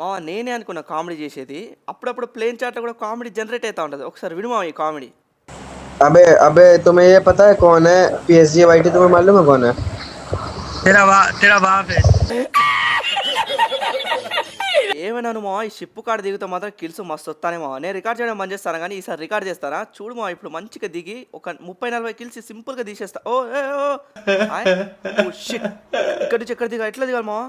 మా నేనే అనుకున్నా కామెడీ చేసేది అప్పుడప్పుడు ప్లేన్ చాట్లో కూడా కామెడీ జనరేట్ అవుతా ఉంటుంది ఒకసారి విడు మా ఈ కామెడీ अबे अबे तुम्हें ये पता है कौन है पीएसजी वाईटी तुम्हें मालूम है कौन है तेरा बा तेरा बाप है ఏమైనా మా ఈ షిప్ కాడ దిగుతా మాత్రం కిల్స్ మస్తు వస్తానేమో నేను రికార్డ్ చేయడం బంద్ చేస్తాను కానీ ఈసారి రికార్డ్ చేస్తానా చూడు మా ఇప్పుడు మంచిగా దిగి ఒక ముప్పై నలభై కిల్స్ సింపుల్ గా తీసేస్తా ఓ ఏ, ఓ ఆయ్. ఓ, shit. ఇక్కడ నుంచి ఎక్కడ దిగా ఎట్లా దిగాలి మా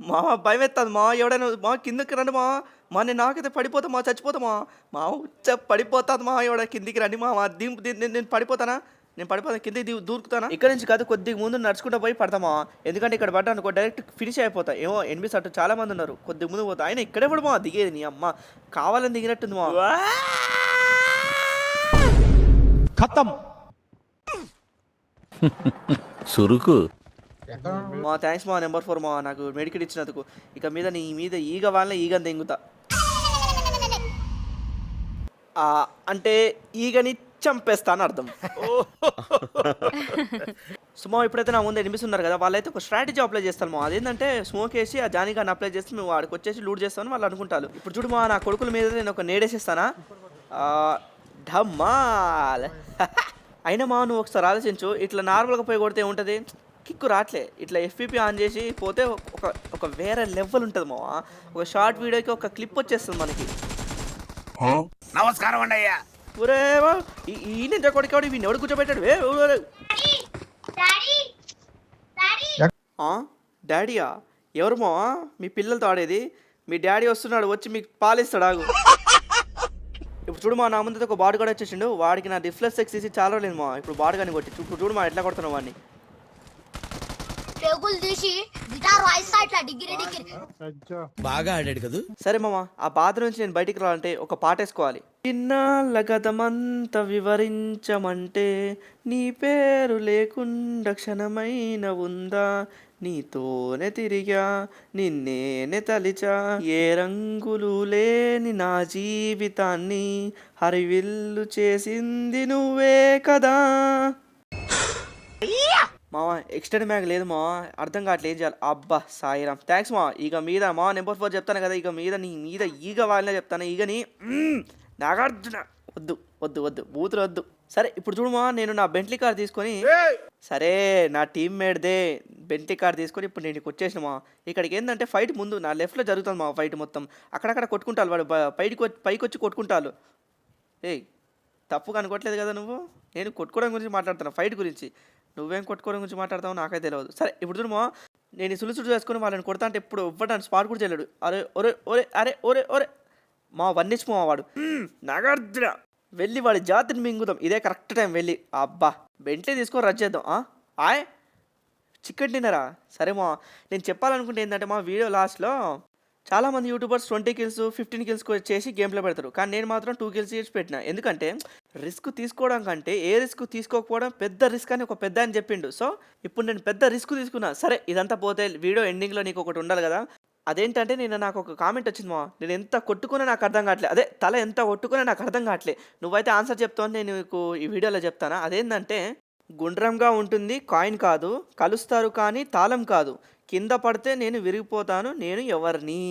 మా భయం ఎత్తాది మా ఎవడైనా మా కిందకి రండి మా. మా నేను నాకైతే పడిపోతా మా చచ్చిపోతామా మా. ఉచ్చ పడిపోతాది మా ఎవడ కిందికి రండి మా. దీంపు నేను పడిపోతానా? నేను పడిపోతాను కింద దీ దూరుకుతానా? ఇక్కడ నుంచి కాదు కొద్దిగా ముందు నడుచుకుంటూ పోయి పడతామా ఎందుకంటే ఇక్కడ పడ్డా అనుకో డైరెక్ట్ ఫినిష్ అయిపోతా. ఏమో ఎనిమిది అటు చాలా మంది ఉన్నారు. కొద్దిగా ముందు పోతా. ఆయన ఇక్కడే పడమా దిగేది నీ అమ్మ. కావాలని దిగినట్టుంది మా. ఖతం. చురుకు. మా థ్యాంక్స్ మా నెంబర్ ఫోర్ మా నాకు మెడికెట్ ఇచ్చినందుకు. ఇక మీద నీ మీద ఈగ వాళ్ళని ఈగని దెంగుతా ఆ, అంటే ఈగని చంపేస్తా అని అర్థం. సుమో ఇప్పుడైతే నా ముందు ఎనిమిస్ ఉన్నారు కదా వాళ్ళైతే ఒక స్ట్రాటజీ అప్లై చేస్తాను మా. అదేంటంటే స్మోక్ వేసి ఆ జానీ గారిని అప్లై చేస్తే మేము వాడికి వచ్చేసి లూట్ చేస్తామని వాళ్ళు అనుకుంటారు. ఇప్పుడు చూడు మా నా కొడుకుల మీద నేను ఒక నేడేసేస్తానా ఆ, ఢమ్మాల్ అయినా మా నువ్వు ఒకసారి ఆలోచించు ఇట్లా నార్మల్గా పోయి కొడితే ఉంటుంది కిక్కు రావట్లే ఇట్లా ఎఫ్పిపి ఆన్ చేసి పోతే ఒక ఒక వేరే లెవెల్ ఉంటుంది మా ఒక షార్ట్ వీడియోకి ఒక క్లిప్ వచ్చేస్తుంది మనకి. నమస్కారం అండి అయ్యా. ఒరే వా, ఈ- ఈ నింజా కొడుకాడు వీడిని ఎవడు కూర్చోబెట్టాడు? డాడీయా? ఎవరు మా మీ పిల్లలతో ఆడేది? మీ డాడీ వస్తున్నాడు వచ్చి మీకు పాలిస్తాడు ఆగు. ఇప్పుడు చూడు మా నా ముందు ఒక బాడీ కూడా వచ్చేసిండు. వాడికి నా డిఫ్లెక్స్ సెక్స్ ఇసి చాలా లేదు మా ఇప్పుడు బాడీ కానీ కొట్టి. ఇప్పుడు చూడు మా ఎట్లా కొడుతున్నావు వాడిని. టేబుల్ తీసి గిటార్ వాయిస్తా ఇట్లా డిగ్గిరి డిగ్గిరి బాగా ఆడాడు కదూ? సరే మామ ఆ బాధ నుంచి నేను బయటికి రావాలంటే ఒక పాట వేసుకోవాలి. చిన్నాళ్ళ గతమంతా వివరించమంటే నీ పేరు లేకుండా క్షణమైన ఉందా? నీతోనే తిరిగా నిన్నేనే తలిచా. ఏ రంగులు లేని నా జీవితాన్ని హరివిల్లు చేసింది నువ్వే కదా? మావా ఎక్స్టెండ్ మ్యాగ్ లేదు మా అర్థం కావట్లేదు ఏం చేయాలి? అబ్బా సాయిరామ్ థ్యాంక్స్ మా ఇక మీద మా నెంబర్ ఫోర్ చెప్తాను కదా ఇక మీద నీ మీద ఈగ వాళ్ళనే చెప్తాను. ఈగని నాగార్జున. వద్దు వద్దు వద్దు బూతులు వద్దు. సరే ఇప్పుడు చూడు మా నేను నా బెంట్లీ కార్ తీసుకొని సరే నా టీమ్ మేడ్దే బెంట్లీ కార్ తీసుకొని ఇప్పుడు నేను ఇక్కడికి వచ్చేసిన మా ఇక్కడికి ఏంటంటే ఫైట్ ముందు నా లెఫ్ట్లో జరుగుతుంది మా ఫైట్ మొత్తం. అక్కడక్కడ కొట్టుకుంటారు వాడు పైకి వచ్చి పైకి వచ్చి కొట్టుకుంటారు ఏయ్ తప్పు కనుకోవట్లేదు కదా నువ్వు? నేను కొట్టుకోవడం గురించి మాట్లాడుతున్నా ఫైట్ గురించి. నువ్వేం కొట్టుకోవడం గురించి మాట్లాడతావు నాకైతే తెలియదు సరే ఇప్పుడు చూడమో నేను ఈ సులుసుడు చేసుకుని వాళ్ళని కొడతా అంటే ఇప్పుడు ఇవ్వడానికి స్పాట్ కూడా చేయలేడు. అరే ఒరే ఒరే అరే ఒరే ఒరే. మా వన్నిచ్చు మా వాడు. నాగార్జున. వెళ్ళి వాడి జాతిని మింగుదాం. ఇదే కరెక్ట్ టైం వెళ్ళి. అబ్బా బెంట్లీ తీసుకొని రద్దు చేద్దాం. ఆయ్. చికెన్ డిన్నరా సరే మా నేను చెప్పాలనుకుంటే ఏంటంటే మా వీడియో లాస్ట్లో చాలామంది YouTubers twenty kills fifteen kills చేసి గేమ్లో పెడతారు. కానీ నేను మాత్రం టూ కిల్స్ చేసి పెట్టిన. ఎందుకంటే రిస్క్ తీసుకోవడం కంటే ఏ రిస్క్ తీసుకోకపోవడం పెద్ద రిస్క్ అని ఒక పెద్ద అని చెప్పిండు. సో ఇప్పుడు నేను పెద్ద రిస్క్ తీసుకున్నా. సరే ఇదంతా పోతే వీడియో ఎండింగ్లో నీకు ఒకటి ఉండాలి కదా. అదేంటంటే నేను నాకు ఒక కామెంట్ వచ్చింది మా నేను ఎంత కొట్టుకున్నా నాకు అర్థం కావట్లేదు అదే తల ఎంత కొట్టుకున్నా నాకు అర్థం కావట్లేదు నువ్వైతే ఆన్సర్ చెప్తావు నేను నీకు ఈ వీడియోలో చెప్తానా? అదేంటంటే గుండ్రంగా ఉంటుంది కాయిన్ కాదు. కలుస్తారు కానీ తాళం కాదు. కింద పడితే నేను విరిగిపోతాను నేను ఎవరిని?